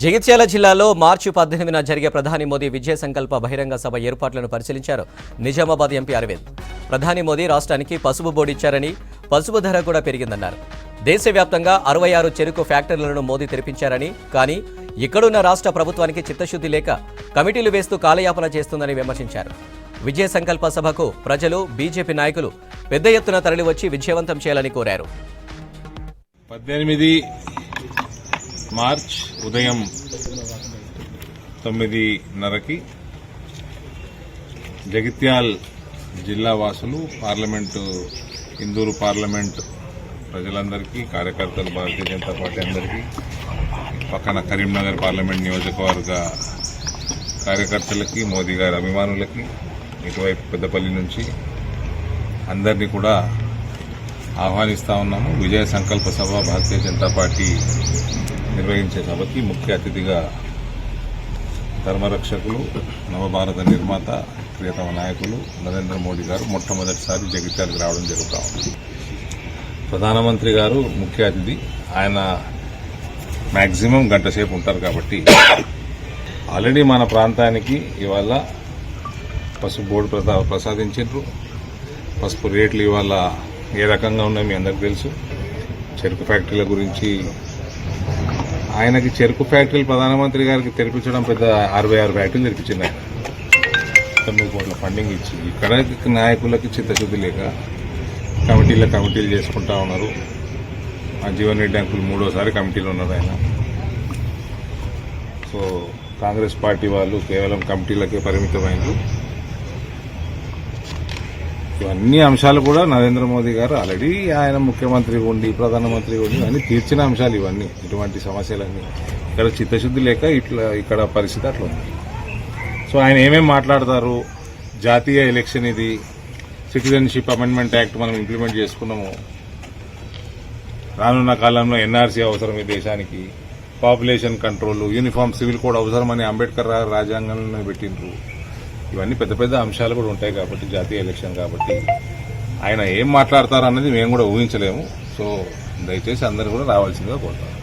జగిత్యాల జిల్లాలో మార్చి పద్దెనిమిదిన జరిగే ప్రధాని మోదీ విజయ సంకల్ప బహిరంగ సభ ఏర్పాట్లను పరిశీలించారు నిజామాబాద్ ఎంపీ అరవింద్. ప్రధాని మోదీ రాష్ట్రానికి పసుపు బోర్డు ఇచ్చారని పసుపు ధర కూడా పెరిగిందన్నారు. దేశవ్యాప్తంగా అరవై ఆరు చెరుకు ఫ్యాక్టరీలను మోదీ తెరిపించారని కానీ ఇక్కడున్న రాష్ట్ర ప్రభుత్వానికి చిత్తశుద్ధి లేక కమిటీలు వేస్తూ కాలయాపన చేస్తుందని విమర్శించారు. విజయ సంకల్ప సభకు ప్రజలు బీజేపీ నాయకులు పెద్ద ఎత్తున తరలివచ్చి విజయవంతం చేయాలని కోరారు. పద్దెనిమిది మార్చ్ ఉదయం తొమ్మిదిన్నరకి జగిత్యాల్ జిల్లా వాసులు పార్లమెంటు ఇందూరు పార్లమెంట్ ప్రజలందరికీ కార్యకర్తలు భారతీయ జనతా పార్టీ అందరికీ పక్కన కరీంనగర్ పార్లమెంట్ నియోజకవర్గ కార్యకర్తలకి మోదీ గారి అభిమానులకి ఇటువైపు పెద్దపల్లి నుంచి అందరినీ కూడా ఆహ్వానిస్తా ఉన్నాము. విజయ సంకల్ప సభ భారతీయ జనతా పార్టీ నిర్వహించే సభకి ముఖ్య అతిథిగా ధర్మరక్షకులు నవభారత నిర్మాత ప్రియతమ నాయకులు నరేంద్ర మోడీ గారు మొట్టమొదటిసారి జగిత్యాలకు రావడం జరుగుతూ ఉంది. ప్రధానమంత్రి గారు ముఖ్య అతిథి. ఆయన మ్యాక్సిమం గంట సేపు ఉంటారు కాబట్టి ఆల్రెడీ మన ప్రాంతానికి ఇవాళ పసుపు బోర్డు ప్రసా ప్రసాదించారు పసుపు రేట్లు ఇవాళ ఏ రకంగా ఉన్నాయో మీ అందరికి తెలుసు. చెరుకు ఫ్యాక్టరీల గురించి ఆయనకి చెరుకు ఫ్యాక్టరీలు ప్రధానమంత్రి గారికి తెరిపించడం పెద్ద అరవై ఆరు ఫ్యాక్టరీలు తెరిపించింది ఆయన. తొమ్మిది కోట్ల ఫండింగ్ ఇచ్చి ఇక్కడ నాయకులకి చిత్తశుద్ధి లేక కమిటీల కమిటీలు చేసుకుంటా ఉన్నారు. ఆ జీవన్ రెడ్డి అంకులు మూడోసారి కమిటీలో ఉన్నారు ఆయన. సో కాంగ్రెస్ పార్టీ వాళ్ళు కేవలం కమిటీలకే పరిమితమైనరు ఇవన్నీ అంశాలు కూడా నరేంద్ర మోదీ గారు ఆల్రెడీ ఆయన ముఖ్యమంత్రి ఉండి ప్రధానమంత్రి ఉండి అన్ని తీర్చిన అంశాలు ఇవన్నీ ఇటువంటి సమస్యలన్నీ. ఇక్కడ చిత్తశుద్ధి లేక ఇట్లా ఇక్కడ పరిస్థితి అట్లా ఉంది. సో ఆయన ఏమేమి మాట్లాడతారు? జాతీయ ఎలక్షన్ ఇది సిటిజన్షిప్ అమెండ్మెంట్ యాక్ట్ మనం ఇంప్లిమెంట్ చేసుకున్నాము. రానున్న కాలంలో ఎన్ఆర్సీ అవసరం ఈ దేశానికి. Population control uniform civil code అవసరమని అంబేద్కర్ రాజ్యాంగంలో పెట్టిండ్రు. ఇవన్నీ పెద్ద పెద్ద అంశాలు కూడా ఉంటాయి కాబట్టి జాతీయ ఎలక్షన్ కాబట్టి. ఆయన ఏం మాట్లాడతారు అన్నది మేము కూడా ఊహించలేము. సో దయచేసి అందరూ కూడా రావాల్సిందిగా కోరుతాను